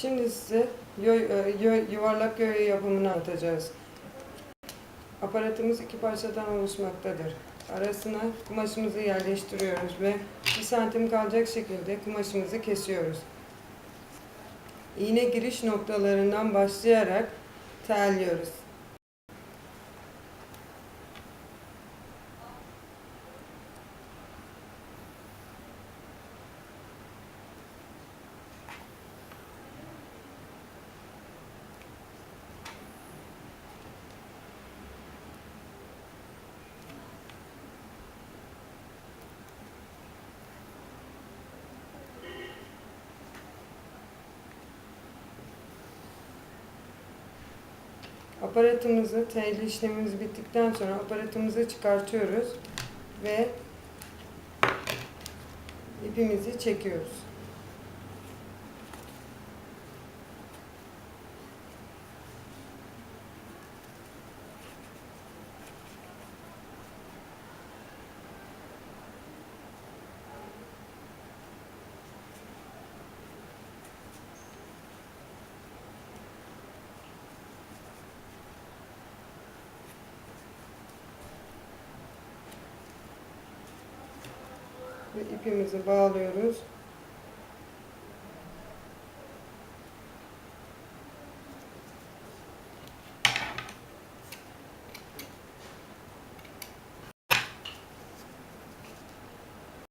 Şimdi size yoy, e, yoy- yuvarlak yoyo yapımını anlatacağız. Aparatımız iki parçadan oluşmaktadır. Arasına kumaşımızı yerleştiriyoruz ve bir santim kalacak şekilde kumaşımızı kesiyoruz. İğne giriş noktalarından başlayarak terliyoruz. Aparatımızı, telli işlemimiz bittikten sonra aparatımızı çıkartıyoruz ve ipimizi çekiyoruz. Ve ipimizi bağlıyoruz.